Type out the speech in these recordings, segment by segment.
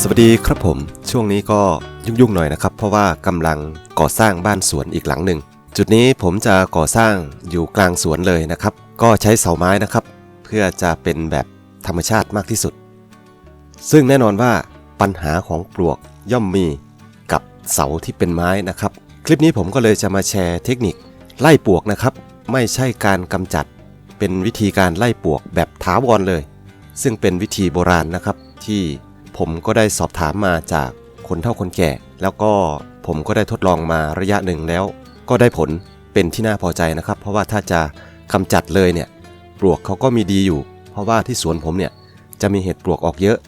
สวัสดีครับผม ช่วงนี้ก็ยุ่งๆหน่อยนะครับ เพราะว่ากำลังก่อสร้างบ้านสวนอีกหลังหนึ่ง จุดนี้ผมจะก่อสร้างอยู่กลางสวนเลยนะครับ ก็ใช้เสาไม้นะครับ เพื่อจะเป็นแบบธรรมชาติมากที่สุด ซึ่งแน่นอนว่าปัญหาของปลวกย่อมมีกับเสาที่เป็นไม้นะครับ คลิปนี้ผมก็เลยจะมาแชร์เทคนิคไล่ปลวกนะครับ ไม่ใช่การกำจัด เป็นวิธีการไล่ปลวกแบบถาวรเลย ซึ่งเป็นวิธีโบราณนะครับที่ ผมก็ได้สอบถามมาจากคนเฒ่าคนแก่ แล้วก็ผมก็ได้ทดลองมาระยะหนึ่งแล้ว ก็ได้ผลเป็นที่น่าพอใจนะครับ เพราะว่าถ้าจะกำจัดเลยเนี่ยปลวกเขาก็มีดีอยู่ เพราะว่าที่สวนผมเนี่ยจะมีเห็ดปลวกออกเยอะ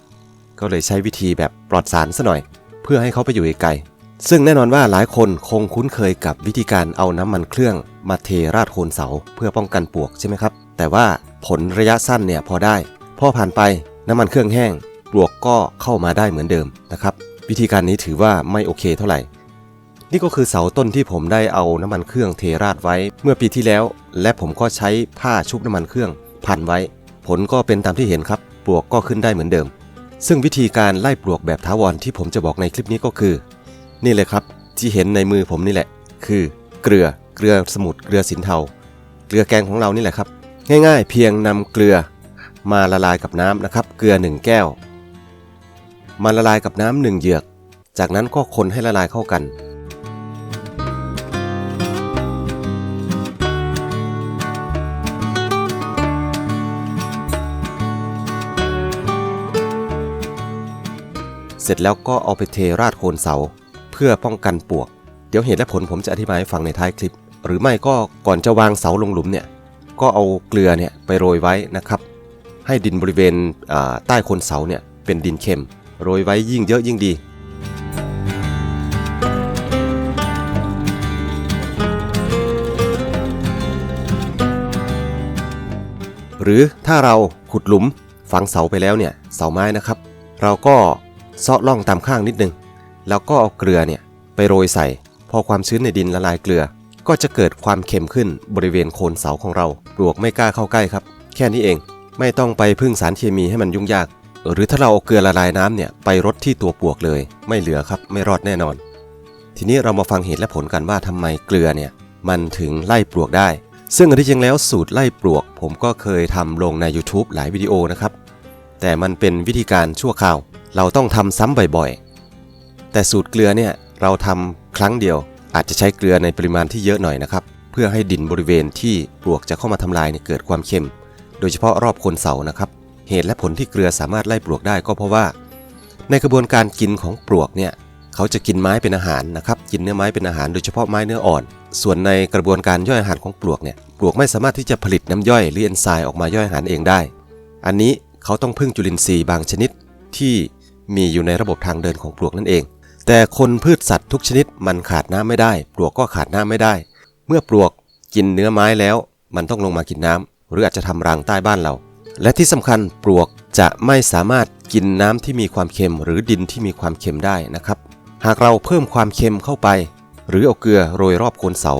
ก็เลยใช้วิธีแบบปลอดสารซะหน่อย เพื่อให้เขาไปอยู่ไกลซึ่งแน่นอนว่าหลายคนคงคุ้นเคยกับวิธีการเอาน้ำมันเครื่องมาเทราดโคนเสาเพื่อป้องกันปลวกใช่ไหมครับ แต่ว่าผลระยะสั้นเนี่ยพอได้ พอผ่านไปน้ำมันเครื่องแห้ง ปลวกก็เข้ามาได้เหมือนเดิมนะครับ วิธีการนี้ถือว่าไม่โอเคเท่าไหร่ นี่ก็คือเสาต้นที่ผมได้เอาน้ำมันเครื่องเทราดไว้เมื่อปีที่แล้ว และผมก็ใช้ผ้าชุบน้ำมันเครื่องพันไว้ ผลก็เป็นตามที่เห็นครับปลวกก็ขึ้นได้เหมือนเดิม ซึ่งวิธีการไล่ปลวกแบบถาวรที่ผมจะบอกในคลิปนี้ก็คือ นี่เลยครับที่เห็นในมือผมนี่แหละ คือ เกลือเกลือสมุทรเกลือสินเทา เกลือแกงของเรานี่แหละครับ ง่ายๆ เพียงนำเกลือมาละลายกับน้ำนะครับ เกลือ 1 แก้ว มาละลายกับน้ำหนึ่งเหยือก จากนั้นก็คนให้ละลายเข้ากัน เสร็จแล้วก็เอาไปเทราดโคนเสา เพื่อป้องกันปวก เดี๋ยวเหตุและผลผมจะอธิบายให้ฟังในท้ายคลิป หรือไม่ก็ก่อนจะวางเสาลงหลุมเนี่ยก็เอาเกลือเนี่ยไปโรยไว้นะครับ ให้ดินบริเวณใต้โคนเสาเนี่ยเป็นดินเค็ม โรยไว้ยิ่งเยอะยิ่งดีหรือถ้าเราขุดหลุมฝังเสาไปแล้วเนี่ยเสาไม้นะครับ เราก็เซาะล่องตามข้างนิดนึง แล้วก็เอาเกลือเนี่ยไปโรยใส่ พอความชื้นในดินละลายเกลือ ก็จะเกิดความเค็มขึ้นบริเวณโคนเสาของเราปลวกไม่กล้าเข้าใกล้ครับ แค่นี้เองไม่ต้องไปพึ่งสารเคมีให้มันยุ่งยาก หรือถ้าเราเอาเกลือละลายน้ำเนี่ยไปรดที่ตัวปลวกเลย ไม่เหลือครับไม่รอดแน่นอน ทีนี้เรามาฟังเหตุและผลกันว่าทำไมเกลือเนี่ยมันถึงไล่ปลวกได้ ซึ่งอันที่จริงแล้วสูตรไล่ปลวก ผมก็เคยทำลงใน YouTube หลายวิดีโอนะครับ แต่มันเป็นวิธีการชั่วคราว เราต้องทำซ้ำบ่อยๆ แต่สูตรเกลือเนี่ยเราทำครั้งเดียว อาจจะใช้เกลือในปริมาณที่เยอะหน่อยนะครับเพื่อให้ดินบริเวณที่ปลวกจะเข้ามาทำลายเยเกิดความเค็ม โดยเฉพาะรอบโคนเสานะครับ เหตุและผลที่เกลือสามารถไล่ปลวกได้ก็เพราะว่า ในกระบวนการกินของปลวกเนี่ยเขาจะกินไม้เป็นอาหารนะครับกินเนื้อไม้เป็นอาหารโดยเฉพาะไม้เนื้ออ่อน ส่วนในกระบวนการย่อยอาหารของปลวกเนี่ยปลวกไม่สามารถที่จะผลิตน้ำย่อยหรือเอนไซม์ออกมาย่อยอาหารเองได้ อันนี้เขาต้องพึ่งจุลินทรีย์บางชนิดที่มีอยู่ในระบบทางเดินของปลวกนั่นเอง แต่คนพืชสัตว์ทุกชนิดมันขาดน้ำไม่ได้ ปลวกก็ขาดน้ำไม่ได้ เมื่อปลวกกินเนื้อไม้แล้ว มันต้องลงมากินน้ำหรืออาจจะทำรังใต้บ้านเรา และที่สำคัญปลวกจะไม่สามารถกินน้ำที่มีความเค็ม หรือดินที่มีความเค็มได้นะครับ หากเราเพิ่มความเค็มเข้าไป หรือเอาเกลือโรยรอบโคนเสา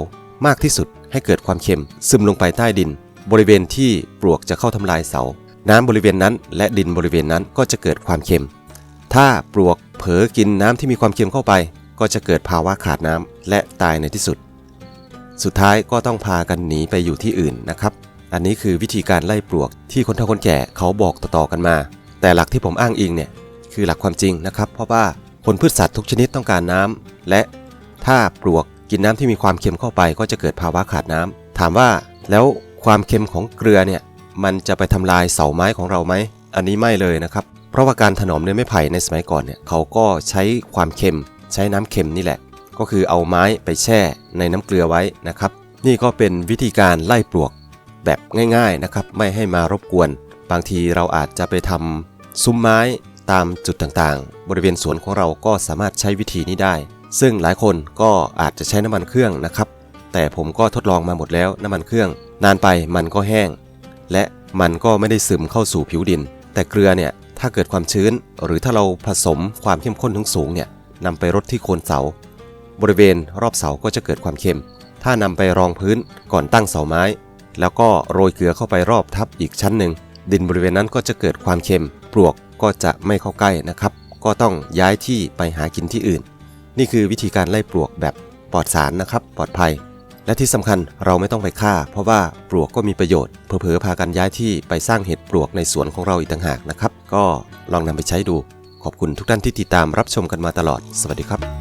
มากที่สุดให้เกิดความเค็ม ซึมลงไปใต้ดิน บริเวณที่ปลวกจะเข้าทำลายเสา น้ำบริเวณนั้น และดินบริเวณนั้นก็จะเกิดความเค็ม ถ้าปลวกเผลอกินน้ำที่มีความเค็มเข้าไป ก็จะเกิดภาวะขาดน้ำและตายในที่สุด สุดท้ายก็ต้องพากันหนีไปอยู่ที่อื่นนะครับ อันนี้คือวิธีการไล่ปลวกที่คนเฒ่าคนแก่เขาบอกต่อๆกันมา แต่หลักที่ผมอ้างอิงเนี่ยคือหลักความจริงนะครับ เพราะว่าผลพืชสัตว์ทุกชนิดต้องการน้ำและถ้าปลวกกินน้ำที่มีความเค็มเข้าไป ก็จะเกิดภาวะขาดน้ำถามว่าแล้วความเค็มของเกลือเนี่ยมันจะไปทำลายเสาไม้ของเราไหมอันนี้ไม่เลยนะครับ เพราะว่าการถนอมด้วยไม้ไผ่ในสมัยก่อนเนี่ยเขาก็ใช้ความเค็ม ใช้น้ำเค็มนี่แหละ ก็คือเอาไม้ไปแช่ในน้ำเกลือไว้นะครับ นี่ก็เป็นวิธีการไล่ปลวก แบบง่ายๆนะครับไม่ให้มารบกวน บางทีเราอาจจะไปทำซุ้มไม้ตามจุดต่างๆ บริเวณสวนของเราก็สามารถใช้วิธีนี้ได้ ซึ่งหลายคนก็อาจจะใช้น้ำมันเครื่องนะครับ แต่ผมก็ทดลองมาหมดแล้วน้ำมันเครื่อง นานไปมันก็แห้ง และมันก็ไม่ได้ซึมเข้าสู่ผิวดิน แต่เกลือเนี่ยถ้าเกิดความชื้น หรือถ้าเราผสมความเข้มข้นถึงสูงเนี่ยนำไปรดที่โคนเสา บริเวณรอบเสาก็จะเกิดความเค็ม ถ้านำไปรองพื้นก่อนตั้งเสาไม้ แล้วก็โรยเกลือเข้าไปรอบทับอีกชั้นหนึ่ง ดินบริเวณนั้นก็จะเกิดความเค็ม ปลวกก็จะไม่เข้าใกล้นะครับ ก็ต้องย้ายที่ไปหากินที่อื่น นี่คือวิธีการไล่ปลวกแบบปลอดสารนะครับ ปลอดภัย และที่สำคัญเราไม่ต้องไปฆ่า เพราะว่าปลวกก็มีประโยชน์ เผลอๆพากันย้ายที่ไปสร้างเห็ดปลวกในสวนของเราอีกต่างหากนะครับ ก็ลองนำไปใช้ดู ขอบคุณทุกท่านที่ติดตามรับชมกันมาตลอด สวัสดีครับ